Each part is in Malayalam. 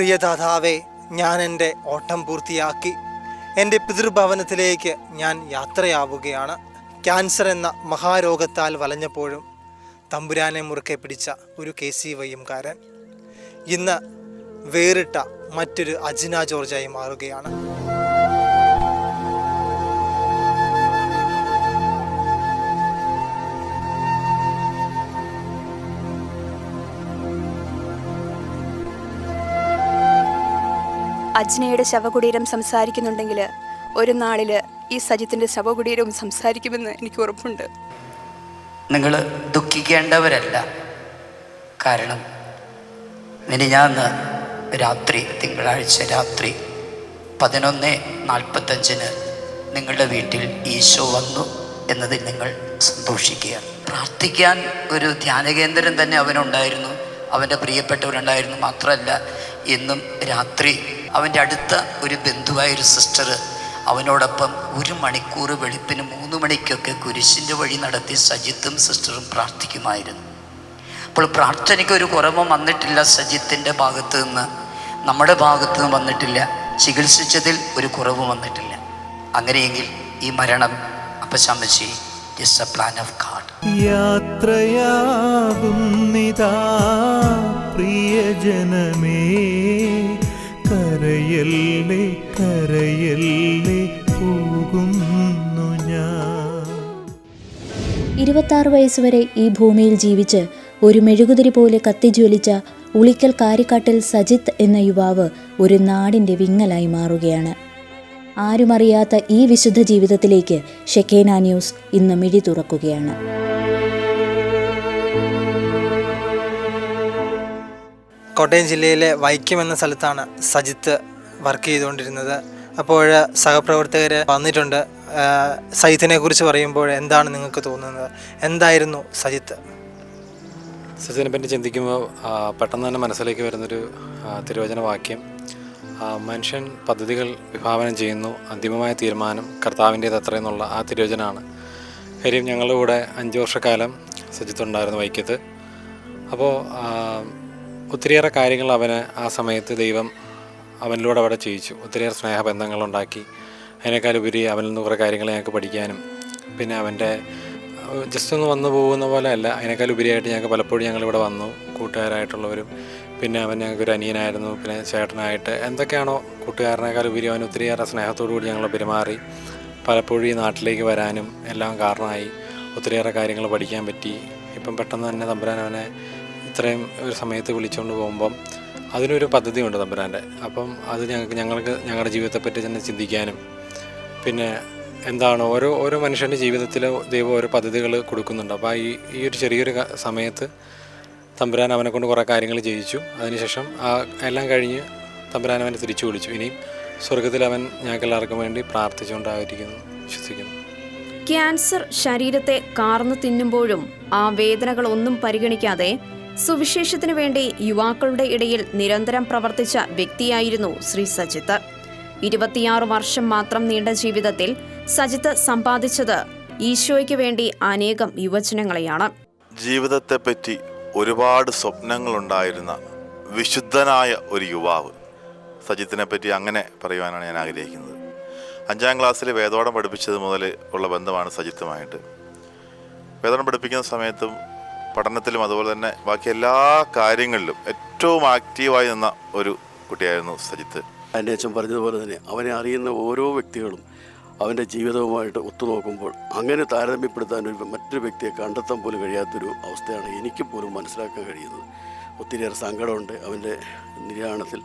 പ്രിയദാതാവേ ഞാൻ എന്റെ ഓട്ടം പൂർത്തിയാക്കി. എന്റെ പിതൃഭവനത്തിലേക്ക് ഞാൻ യാത്രയാവുകയാണ്. ക്യാൻസർ എന്ന മഹാരോഗത്താൽ വലഞ്ഞപ്പോഴും തമ്പുരാനെ മുറുക്കെ പിടിച്ച ഒരു കെ സി വയ്യംകാരൻ ഇന്ന് വേറിട്ട മറ്റൊരു അജിന ജോർജായി മാറുകയാണ്. അജ്നയുടെ ശവകുടീരം സംസാരിക്കുന്നുണ്ടെങ്കിൽ ഒരു നാളിൽ ഈ സജിത്തിന്റെ ശവകുടീരവും സംസാരിക്കുമെന്ന് എനിക്ക് ഉറപ്പുണ്ട്. നിങ്ങൾ ദുഃഖിക്കേണ്ടവരല്ല. കാരണം മിനിഞ്ഞാന്ന് രാത്രി തിങ്കളാഴ്ച രാത്രി പതിനൊന്ന് നാൽപ്പത്തഞ്ചിന് നിങ്ങളുടെ വീട്ടിൽ ഈശോ വന്നു എന്നതിൽ നിങ്ങൾ സന്തോഷിക്കുക. പ്രാർത്ഥിക്കാൻ ഒരു ധ്യാനകേന്ദ്രം തന്നെ അവനുണ്ടായിരുന്നു. അവന്റെ പ്രിയപ്പെട്ടവരുണ്ടായിരുന്നു. മാത്രമല്ല എന്നും രാത്രി അവന്റെ അടുത്ത ഒരു ബന്ധുവായ ഒരു സിസ്റ്റർ അവനോടൊപ്പം ഒരു മണിക്കൂർ വെളുപ്പിന് മൂന്ന് മണിക്കൊക്കെ കുരിശിന്റെ വഴി നടത്തി സജിത്തും സിസ്റ്ററും പ്രാർത്ഥിക്കുമായിരുന്നു. അപ്പോൾ പ്രാർത്ഥനയ്ക്ക് ഒരു കുറവും വന്നിട്ടില്ല സജിത്തിന്റെ ഭാഗത്തു നിന്ന്. നമ്മുടെ ഭാഗത്തു നിന്ന് വന്നിട്ടില്ല. ചികിത്സിച്ചതിൽ ഒരു കുറവ് വന്നിട്ടില്ല. അങ്ങനെയെങ്കിൽ ഈ മരണം അപ്പശാമശി is a plan of God യാത്രയാകും പ്രിയജനമേ. കരയല്ലേ കരയല്ലേ പോകുന്നു ഞാൻ. ഇരുപത്താറ് വയസ്സുവരെ ഈ ഭൂമിയിൽ ജീവിച്ച് ഒരു മെഴുകുതിരി പോലെ കത്തിജ്വലിച്ച ഉളിക്കൽ കാരിക്കാട്ടിൽ സജിത്ത് എന്ന യുവാവ് ഒരു നാടിന്റെ വിങ്ങലായി മാറുകയാണ്. ആരുമറിയാത്ത ഈ വിശുദ്ധ ജീവിതത്തിലേക്ക് ഷെക്കേന ന്യൂസ് ഇന്ന് മിഴി തുറക്കുകയാണ്. കോട്ടയം ജില്ലയിലെ വൈക്കം എന്ന സ്ഥലത്താണ് സജിത്ത് വർക്ക് ചെയ്തുകൊണ്ടിരുന്നത്. അപ്പോൾ സഹപ്രവർത്തകർ വന്നിട്ടുണ്ട്. സജിത്തിനെ കുറിച്ച് പറയുമ്പോൾ എന്താണ് നിങ്ങൾക്ക് തോന്നുന്നത്? എന്തായിരുന്നു സജിത്ത്? സജിത്തിനെ പറ്റി ചിന്തിക്കുമ്പോൾ പെട്ടെന്ന് തന്നെ മനസ്സിലേക്ക് വരുന്നൊരു തിരുവചന വാക്യം മനുഷ്യൻ പദ്ധതികൾ വിഭാവനം ചെയ്യുന്നു. അന്തിമമായ തീരുമാനം കർത്താവിന്റേത് അത്രയെന്നുള്ള ആ തിരുവചനമാണ്. കാര്യം ഞങ്ങളുടെ കൂടെ അഞ്ച് വർഷക്കാലം സജിത്ത് ഉണ്ടായിരുന്നു വൈക്കത്ത്. അപ്പോൾ ഒത്തിരിയേറെ കാര്യങ്ങൾ അവന് ആ സമയത്ത് ദൈവം അവനിലൂടെ അവിടെ ചെയ്യിച്ചു. ഒത്തിരിയേറെ സ്നേഹബന്ധങ്ങളുണ്ടാക്കി. അതിനേക്കാളുപരി അവനിൽ നിന്ന് കുറേ കാര്യങ്ങൾ ഞങ്ങൾക്ക് പഠിക്കാനും പിന്നെ അവന്റെ ജസ്റ്റ് ഒന്ന് വന്നു പോകുന്ന പോലെ അല്ല അതിനേക്കാൾ ഉപരിയായിട്ട് ഞങ്ങൾക്ക് പലപ്പോഴും ഞങ്ങളിവിടെ വന്നു കൂട്ടുകാരായിട്ടുള്ളവരും പിന്നെ അവൻ ഞങ്ങൾക്ക് ഒരു അനിയനായിരുന്നു പിന്നെ ചേട്ടനായിട്ട് എന്തൊക്കെയാണോ കൂട്ടുകാരനേക്കാൾ ഉപരി അവൻ ഒത്തിരിയേറെ സ്നേഹത്തോടു കൂടി ഞങ്ങൾ പെരുമാറി പലപ്പോഴും ഈ നാട്ടിലേക്ക് വരാനും എല്ലാം കാരണമായി ഒത്തിരിയേറെ കാര്യങ്ങൾ പഠിക്കാൻ പറ്റി. ഇപ്പം പെട്ടെന്ന് തന്നെ തമ്പുരാൻ അവനെ ഇത്രയും ഒരു സമയത്ത് വിളിച്ചുകൊണ്ട് പോകുമ്പം അതിനൊരു പദ്ധതിയുണ്ട് തമ്പുരാന്റെ. അപ്പം അത് ഞങ്ങൾക്ക് ഞങ്ങൾക്ക് ഞങ്ങളുടെ ജീവിതത്തെപ്പറ്റി തന്നെ ചിന്തിക്കാനും പിന്നെ എന്താണ് ഓരോ ഓരോ മനുഷ്യന്റെ ജീവിതത്തിൽ ദൈവം ഓരോ പദ്ധതികൾ കൊടുക്കുന്നുണ്ട്. അപ്പോൾ ഈ ഈ ഒരു ചെറിയൊരു സമയത്ത് തമ്പുരാൻ അവനെ കൊണ്ട് കുറേ കാര്യങ്ങൾ ചെയ്യിച്ചു. അതിനുശേഷം ആ എല്ലാം കഴിഞ്ഞ് തമ്പുരാൻ അവനെ തിരിച്ചു വിളിച്ചു. ഇനിയും സ്വർഗത്തിൽ അവൻ ഞങ്ങൾക്ക് എല്ലാവർക്കും വേണ്ടി പ്രാർത്ഥിച്ചുകൊണ്ടായിരിക്കുന്നു വിശ്വസിക്കുന്നു. ക്യാൻസർ ശരീരത്തെ കാർന്നു തിന്നുമ്പോഴും ആ വേദനകളൊന്നും പരിഗണിക്കാതെ സുവിശേഷത്തിനു വേണ്ടി യുവാക്കളുടെ ഇടയിൽ നിരന്തരം പ്രവർത്തിച്ച വ്യക്തിയായിരുന്നു ശ്രീ സജിത്ത്. ഇരുപത്തിയാറ് വർഷം മാത്രം നീണ്ട ജീവിതത്തിൽ സജിത്ത് സമ്പാദിച്ചത് ഈശോയ്ക്ക് വേണ്ടി അനേകം യുവജനങ്ങളെയാണ്. ജീവിതത്തെപ്പറ്റി ഒരുപാട് സ്വപ്നങ്ങളുണ്ടായിരുന്ന വിശുദ്ധനായ ഒരു യുവാവ് സജിത്തിനെ പറ്റി അങ്ങനെ പറയുവാനാണ് ഞാൻ ആഗ്രഹിക്കുന്നത്. അഞ്ചാം ക്ലാസ്സിൽ വേദോടം പഠിപ്പിച്ചത് മുതൽ ഉള്ള ബന്ധമാണ് സജിത്തുമായിട്ട്. വേദോടം പഠിപ്പിക്കുന്ന സമയത്തും പഠനത്തിലും അതുപോലെ തന്നെ ബാക്കി എല്ലാ കാര്യങ്ങളിലും ഏറ്റവും ആക്റ്റീവായി നിന്ന ഒരു കുട്ടിയായിരുന്നു സജിത്ത്. എന്റെ അച്ഛൻ പറഞ്ഞതുപോലെ തന്നെ അവനെ അറിയുന്ന ഓരോ വ്യക്തികളും അവന്റെ ജീവിതവുമായിട്ട് ഒത്തുനോക്കുമ്പോൾ അങ്ങനെ താരതമ്യപ്പെടുത്താൻ ഒരു മറ്റൊരു വ്യക്തിയെ കണ്ടെത്താൻ പോലും കഴിയാത്തൊരു അവസ്ഥയാണ് എനിക്ക് പോലും മനസ്സിലാക്കാൻ കഴിയുന്നത്. ഒത്തിരിയേറെ സങ്കടമുണ്ട് അവന്റെ നിര്യാണത്തിൽ.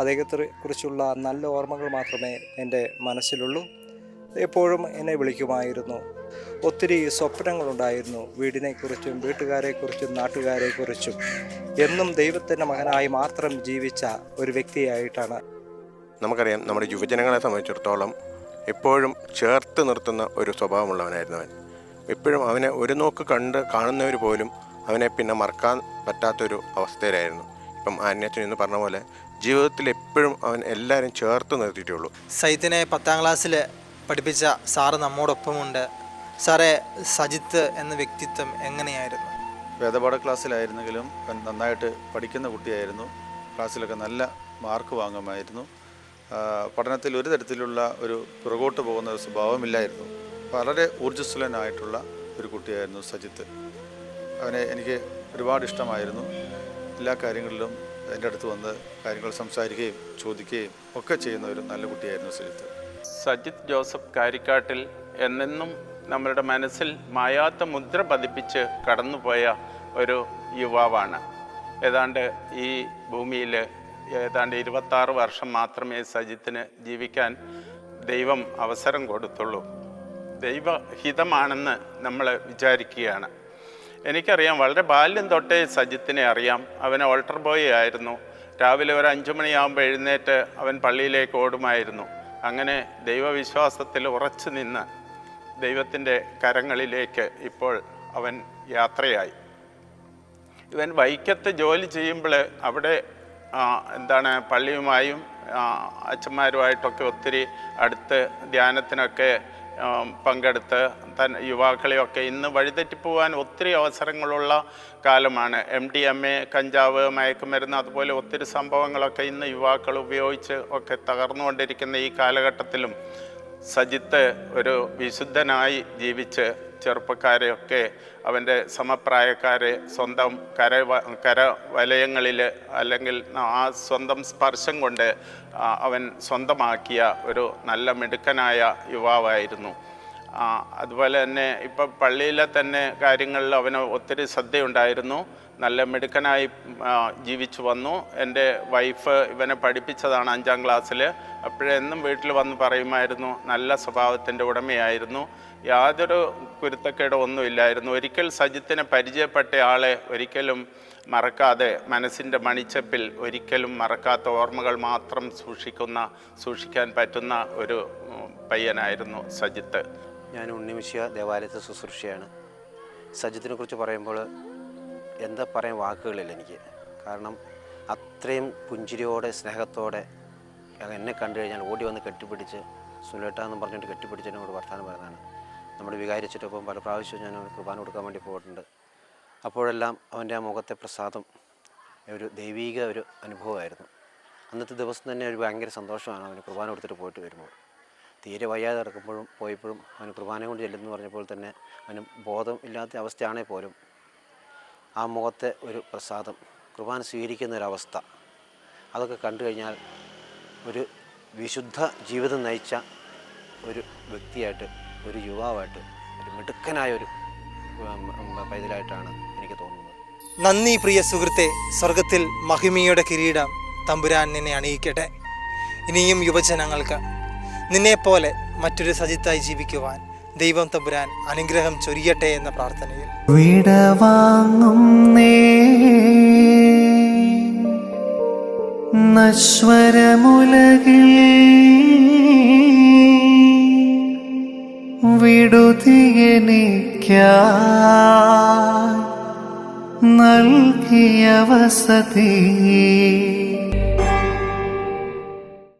അദ്ദേഹത്തെ കുറിച്ചുള്ള നല്ല ഓർമ്മകൾ മാത്രമേ എന്റെ മനസ്സിലുള്ളൂ. എപ്പോഴും എന്നെ വിളിക്കുമായിരുന്നു. ഒത്തിരി സ്വപ്നങ്ങളുണ്ടായിരുന്നു. വീടിനെക്കുറിച്ചും വീട്ടുകാരെക്കുറിച്ചും നാട്ടുകാരെക്കുറിച്ചും. എന്നും ദൈവത്തിന്റെ മകനായി മാത്രം ജീവിച്ച ഒരു വ്യക്തിയായിട്ടാണ്. നമുക്കറിയാം നമ്മുടെ യുവജനങ്ങളെ സംബന്ധിച്ചിടത്തോളം എപ്പോഴും ചേർത്ത് നിർത്തുന്ന ഒരു സ്വഭാവമുള്ളവനായിരുന്നു അവൻ. എപ്പോഴും അവനെ ഒരു നോക്ക് കണ്ട് കാണുന്നവർ പോലും അവനെ പിന്നെ മറക്കാൻ പറ്റാത്തൊരു അവസ്ഥയിലായിരുന്നു. ഇപ്പം ആന്യച്ചൻ എന്ന് പറഞ്ഞ പോലെ ജീവിതത്തിൽ എപ്പോഴും അവൻ എല്ലാവരും ചേർത്ത് നിർത്തിയിട്ടുള്ളൂ സൈത്തിനെ പത്താം ക്ലാസ്സിൽ പഠിപ്പിച്ച സാറ് നമ്മോടൊപ്പമുണ്ട്. സാറേ സജിത്ത് എന്ന വ്യക്തിത്വം എങ്ങനെയായിരുന്നു? വേദപാഠ ക്ലാസ്സിലായിരുന്നെങ്കിലും നന്നായിട്ട് പഠിക്കുന്ന കുട്ടിയായിരുന്നു. ക്ലാസ്സിലൊക്കെ നല്ല മാർക്ക് വാങ്ങുമായിരുന്നു. പഠനത്തിൽ ഒരു തരത്തിലുള്ള ഒരു പുറകോട്ട് പോകുന്ന ഒരു സ്വഭാവമില്ലായിരുന്നു. വളരെ ഊർജസ്വലനായിട്ടുള്ള ഒരു കുട്ടിയായിരുന്നു സജിത്ത്. അവനെ എനിക്ക് ഒരുപാട് ഇഷ്ടമായിരുന്നു. എല്ലാ കാര്യങ്ങളിലും എന്റെ അടുത്ത് വന്ന് കാര്യങ്ങൾ സംസാരിക്കുകയും ചോദിക്കുകയും ഒക്കെ ചെയ്യുന്ന ഒരു നല്ല കുട്ടിയായിരുന്നു സജിത്ത്. സജിത്ത് ജോസഫ് കാരിക്കാട്ടിൽ എന്നെന്നും നമ്മളുടെ മനസ്സിൽ മായാത്ത മുദ്ര പതിപ്പിച്ച് കടന്നുപോയ ഒരു യുവാവാണ്. ഏതാണ്ട് ഈ ഭൂമിയിൽ ഏതാണ്ട് ഇരുപത്താറ് വർഷം മാത്രമേ സജിത്തിന് ജീവിക്കാൻ ദൈവം അവസരം കൊടുത്തുള്ളൂ. ദൈവഹിതമാണെന്ന് നമ്മൾ വിചാരിക്കുകയാണ്. എനിക്കറിയാം വളരെ ബാല്യം തൊട്ടേ സജിത്തിനെ അറിയാം. അവൻ ഓൾട്ടർ ബോയ് ആയിരുന്നു. രാവിലെ ഒരു അഞ്ചു മണിയാകുമ്പോൾ എഴുന്നേറ്റ് അവൻ പള്ളിയിലേക്ക് ഓടുമായിരുന്നു. അങ്ങനെ ദൈവവിശ്വാസത്തിൽ ഉറച്ചു നിന്ന് ദൈവത്തിന്റെ കരങ്ങളിലേക്ക് ഇപ്പോൾ അവൻ യാത്രയായി. ഇവൻ വൈക്കത്ത് ജോലി ചെയ്യുമ്പോൾ അവിടെ എന്താണ് പള്ളിയുമായും അച്ഛന്മാരുമായിട്ടൊക്കെ ഒത്തിരി അടുത്ത് ധ്യാനത്തിനൊക്കെ പങ്കെടുത്ത് തൻ യുവാക്കളെയൊക്കെ ഇന്ന് വഴിതെറ്റിപ്പോവാൻ ഒത്തിരി അവസരങ്ങളുള്ള കാലമാണ്. എം ഡി എം എ കഞ്ചാവ് മയക്കുമരുന്ന് അതുപോലെ ഒത്തിരി സംഭവങ്ങളൊക്കെ ഇന്ന് യുവാക്കൾ ഉപയോഗിച്ച് ഒക്കെ തകർന്നുകൊണ്ടിരിക്കുന്ന ഈ കാലഘട്ടത്തിലും സജിത്ത് ഒരു വിശുദ്ധനായി ജീവിച്ച് ചെറുപ്പക്കാരെയൊക്കെ അവന്റെ സമപ്രായക്കാരെ സ്വന്തം കര കര വലയങ്ങളിൽ അല്ലെങ്കിൽ ആ സ്വന്തം സ്പർശം കൊണ്ട് അവൻ സ്വന്തമാക്കിയ ഒരു നല്ല മിടുക്കനായ യുവാവായിരുന്നു. അതുപോലെ തന്നെ ഇപ്പം പള്ളിയിലെ തന്നെ കാര്യങ്ങളിൽ അവന് ഒത്തിരി ശ്രദ്ധയുണ്ടായിരുന്നു. നല്ല മിടുക്കനായി ജീവിച്ചു വന്നു. എന്റെ വൈഫ് ഇവനെ പഠിപ്പിച്ചതാണ് അഞ്ചാം ക്ലാസ്സിൽ. അപ്പോഴെന്നും വീട്ടിൽ വന്ന് പറയുമായിരുന്നു നല്ല സ്വഭാവത്തിന്റെ ഉടമയായിരുന്നു. യാതൊരു കുരുത്തക്കേടോ ഒന്നുമില്ലായിരുന്നു. ഒരിക്കൽ സജിത്തിനെ പരിചയപ്പെട്ട ആളെ ഒരിക്കലും മറക്കാതെ മനസ്സിന്റെ മണിച്ചപ്പിൽ ഒരിക്കലും മറക്കാത്ത ഓർമ്മകൾ മാത്രം സൂക്ഷിക്കുന്ന സൂക്ഷിക്കാൻ പറ്റുന്ന ഒരു പയ്യനായിരുന്നു സജിത്ത്. ഞാൻ ഉണ്ണിമിശ്യ ദേവാലയത്തെ ശുശ്രൂഷയാണ്. സജിത്തിനെ കുറിച്ച് പറയുമ്പോൾ എന്താ പറയാൻ വാക്കുകളില്ല എനിക്ക്. കാരണം അത്രയും പുഞ്ചിരിയോടെ സ്നേഹത്തോടെ എന്നെ കണ്ടു കഴിഞ്ഞാൽ ഓടി വന്ന് കെട്ടിപ്പിടിച്ച് സുലേട്ട എന്ന് പറഞ്ഞിട്ട് കെട്ടിപ്പിടിച്ച് എന്നോട് വർത്തമാനം പറയുന്നതാണ്. നമ്മുടെ വികാരിച്ചിട്ടൊപ്പം പല പ്രാവശ്യവും ഞാൻ അവന് കുർബാന കൊടുക്കാൻ വേണ്ടി പോയിട്ടുണ്ട്. അപ്പോഴെല്ലാം അവന്റെ ആ മുഖത്തെ പ്രസാദം ഒരു ദൈവീക ഒരു അനുഭവമായിരുന്നു. അന്നത്തെ ദിവസം തന്നെ ഒരു ഭയങ്കര സന്തോഷമാണ് അവന് കുർബാന കൊടുത്തിട്ട് പോയിട്ട് വരുമ്പോൾ തീരെ വയ്യാതെ ഇറക്കുമ്പോഴും പോയപ്പോഴും അവന് കുർബാന കൊണ്ട് ചെല്ലുന്നു പറഞ്ഞപ്പോൾ തന്നെ അവന് ബോധം ഇല്ലാത്ത അവസ്ഥയാണെങ്കിൽ പോലും. ആ മുഖത്തെ ഒരു പ്രസാദം കുർബാന സ്വീകരിക്കുന്ന ഒരവസ്ഥ അതൊക്കെ കണ്ടു കഴിഞ്ഞാൽ ഒരു വിശുദ്ധ ജീവിതം നയിച്ച ഒരു വ്യക്തിയായിട്ട് ഒരു യുവാവായിട്ട് ഒരു മിടുക്കനായ ഒരു പൈതലായിട്ടാണ് എനിക്ക് തോന്നുന്നത്. നന്ദി പ്രിയ സുഹൃത്തെ. സ്വർഗത്തിൽ മഹിമയുടെ കിരീടം തമ്പുരാൻ നിന്നെ അണിയിക്കട്ടെ. ഇനിയും യുവജനങ്ങൾക്ക് നിന്നെപ്പോലെ മറ്റൊരു സജിത്തായി ജീവിക്കുവാൻ ദൈവം തമ്പുരാൻ അനുഗ്രഹം ചൊരിയട്ടെ എന്ന പ്രാർത്ഥനയിൽ. വിടവാങ്ങുന്നേ നശ്വരമുലകിൽ വിടുതിയനിക്ക നൽകിയ വസതി.